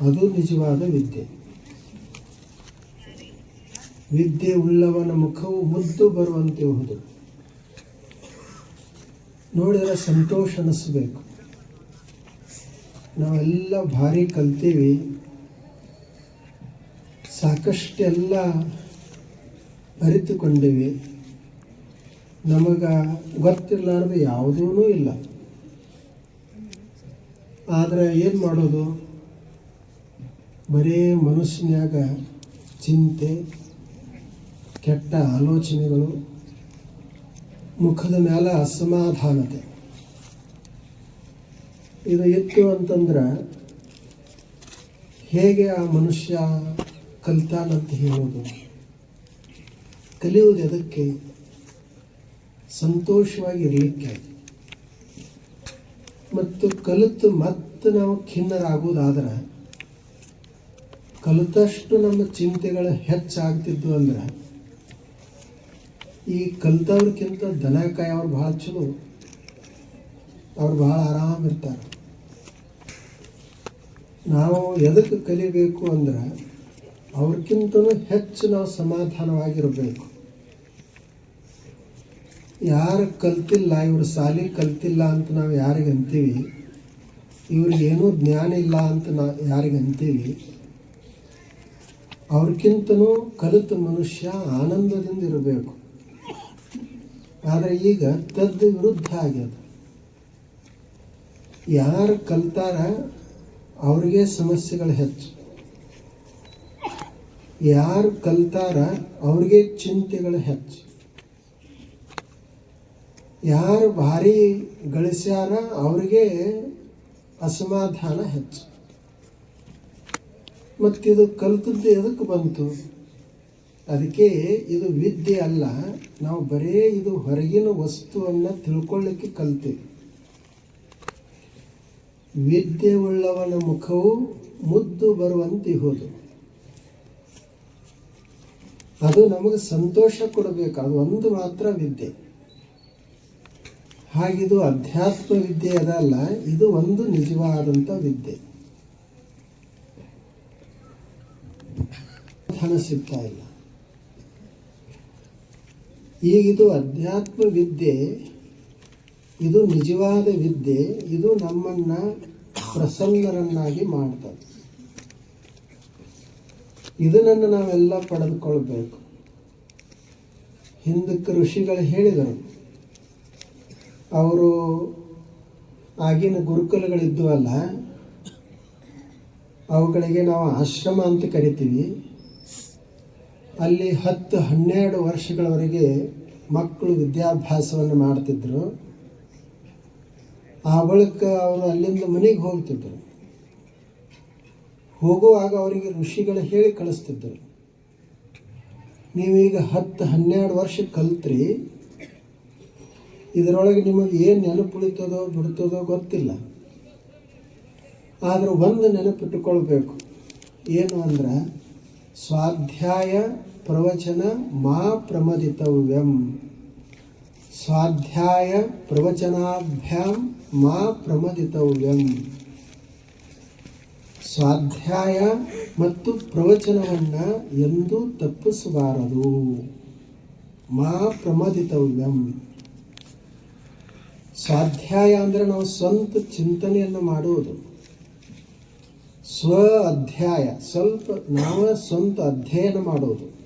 ಅದು ನಿಜವಾದ ವಿದ್ಯೆ. ವಿದ್ಯೆ ಉಳ್ಳವನ ಮುಖವು ಮುದ್ದು ಬರುವಂತೆ ಹೋದು ನೋಡಿದರೆ ಸಂತೋಷ ಅನಿಸ್ಬೇಕು ನಾವೆಲ್ಲ ಭಾರಿ ಕಲ್ತೀವಿ. ಸಾಕಷ್ಟೆಲ್ಲ ಅರಿತುಕೊಂಡಿವಿ. ನಮಗೆ ಗೊತ್ತಿರಲಾರ್ದು ಯಾವುದೂ ಇಲ್ಲ. ಆದರೆ ಏನು ಮಾಡೋದು? ಬರೀ ಮನುಷ್ಯನ್ಯಾಗ ಚಿಂತೆ, ಕೆಟ್ಟ ಆಲೋಚನೆಗಳು, ಮುಖದ ಮೇಲೆ ಅಸಮಾಧಾನತೆ. ಇದು ಇತ್ತು ಅಂತಂದ್ರೆ ಹೇಗೆ ಆ ಮನುಷ್ಯ ಕಲಿತಾನಂತ ಹೇಳೋದು ಕಲಿಯುವುದು ಎದಕ್ಕೆ? ಸಂತೋಷವಾಗಿ ಇರಲಿಕ್ಕೆ. ಮತ್ತು ಕಲಿತು ಮತ್ತೆ ನಾವು ಖಿನ್ನರಾಗುವುದಾದ್ರೆ ಕಲಿತಷ್ಟು ನಮ್ಮ ಚಿಂತೆಗಳು ಹೆಚ್ಚಾಗ್ತಿದ್ದು ಅಂದ್ರೆ ಈ ಕಲಿತವ್ರಕ್ಕಿಂತ ದನ ಅವ್ರು ಭಾಳ ಚಲೋ. ಅವ್ರು ಭಾಳ ಆರಾಮಿರ್ತಾರೆ ನಾವು ಎದಕ್ಕೆ ಕಲಿಬೇಕು ಅಂದ್ರೆ ಅವ್ರಕ್ಕಿಂತನೂ ಹೆಚ್ಚು ನಾವು ಸಮಾಧಾನವಾಗಿರಬೇಕು. ಯಾರು ಕಲ್ತಿಲ್ಲ, ಇವರು ಸಾಲಿ ಕಲ್ತಿಲ್ಲ ಅಂತ ನಾವು ಯಾರಿಗೆ ಅಂತೀವಿ ಇವ್ರಿಗೇನೂ ಜ್ಞಾನ ಇಲ್ಲ ಅಂತ ನಾ ಯಾರಿಗೆ ಅಂತೀವಿ ಅವ್ರಿಗಿಂತನೂ ಕಲಿತ ಮನುಷ್ಯ ಆನಂದದಿಂದ ಇರಬೇಕು. ಆದರೆ ಈಗ ತದ್ದು ವಿರುದ್ಧ ಆಗ್ಯದ. ಯಾರು ಕಲ್ತಾರ ಅವ್ರಿಗೆ ಸಮಸ್ಯೆಗಳು ಹೆಚ್ಚು. ಯಾರು ಕಲ್ತಾರ ಅವ್ರಿಗೆ ಚಿಂತೆಗಳು ಹೆಚ್ಚು. ಯಾರು ಭಾರಿ ಗಳಿಸ್ಯಾರ ಅವ್ರಿಗೆ ಅಸಮಾಧಾನ ಹೆಚ್ಚು. ಮತ್ತಿದು ಕಲಿತದ್ದು ಎದಕ್ಕೆ ಬಂತು. ಅದಕ್ಕೆ ಇದು ವಿದ್ಯೆ ಅಲ್ಲ, ನಾವು ಬರೇ ಇದು ಹೊರಗಿನ ವಸ್ತುವನ್ನು ತಿಳ್ಕೊಳ್ಳಿಕ್ಕೆ ಕಲ್ತೀವಿ ವಿದ್ಯೆ ಉಳ್ಳವನ ಮುಖವು ಮುದ್ದು ಬರುವಂತೆ ಹೋದು. ಅದು ನಮಗೆ ಸಂತೋಷ ಕೊಡಬೇಕು, ಅದು ಒಂದು ಮಾತ್ರ ವಿದ್ಯೆ. ಹಾಗಿದು ಅಧ್ಯಾತ್ಮ ವಿದ್ಯೆ ಅದಲ್ಲ, ಇದು ಒಂದು ನಿಜವಾದಂಥ ವಿದ್ಯೆ. ಧನ ಸಿಗ್ತಾ ಇಲ್ಲ ಈಗಿದು ಅಧ್ಯಾತ್ಮ ವಿದ್ಯೆ, ಇದು ನಿಜವಾದ ವಿದ್ಯೆ, ಇದು ನಮ್ಮನ್ನ ಪ್ರಸನ್ನರನ್ನಾಗಿ ಮಾಡ್ತದೆ. ಇದನ್ನು ನಾವೆಲ್ಲ ಪಡೆದುಕೊಳ್ಬೇಕು. ಹಿಂದಕ್ಕೆ ಋಷಿಗಳು ಹೇಳಿದರು, ಅವರು ಆಗಿನ ಗುರುಕುಲಗಳಿದ್ದುವಲ್ಲ ಅವುಗಳಿಗೆ ನಾವು ಆಶ್ರಮ ಅಂತ ಕರಿತೀವಿ. ಅಲ್ಲಿ ಹತ್ತು ಹನ್ನೆರಡು ವರ್ಷಗಳವರೆಗೆ ಮಕ್ಕಳು ವಿದ್ಯಾಭ್ಯಾಸವನ್ನು ಮಾಡ್ತಿದ್ರು. ಆ ಬಳಿಕ ಅವರು ಅಲ್ಲಿಂದ ಮನೆಗೆ ಹೋಗ್ತಿದ್ದರು ಹೋಗುವಾಗ ಅವರಿಗೆ ಋಷಿಗಳು ಹೇಳಿ ಕಳಿಸ್ತಿದ್ದರು ನೀವೀಗ ಹತ್ತು ಹನ್ನೆರಡು ವರ್ಷ ಕಲ್ತ್ರಿ. ಇದರೊಳಗೆ ನಿಮಗೆ ಏನು ನೆನಪುಳಿತದೋ ಬಿಡ್ತದೋ ಗೊತ್ತಿಲ್ಲ. ಆದರೂ ಒಂದು ನೆನಪಿಟ್ಟುಕೊಳ್ಬೇಕು. ಏನು ಅಂದ್ರೆ ಸ್ವಾಧ್ಯಾಯ ಪ್ರವಚನ ಮಾ ಪ್ರಮದಿತವ್ಯಂ ಸ್ವಾಧ್ಯಾಯ ಪ್ರವಚನಾಭ್ಯಾಂ ಮಾ ಪ್ರಮದಿತವ್ಯಂ ಸ್ವಾಧ್ಯಾಯ ಮತ್ತು ಪ್ರವಚನವನ್ನು ಎಂದೂ ತಪ್ಪಿಸಬಾರದು. ಮಾ ಪ್ರಮದಿತವ್ಯಂ ಸ್ವಾಧ್ಯಾಯ ಅಂದರೆ ನಾವು ಸ್ವಂತ ಚಿಂತನೆಯನ್ನು ಮಾಡುವುದು. ಸ್ವ ಅಧ್ಯಾಯ, ಸ್ವಲ್ಪ ನಾವು ಸ್ವಂತ ಅಧ್ಯಯನ ಮಾಡೋದು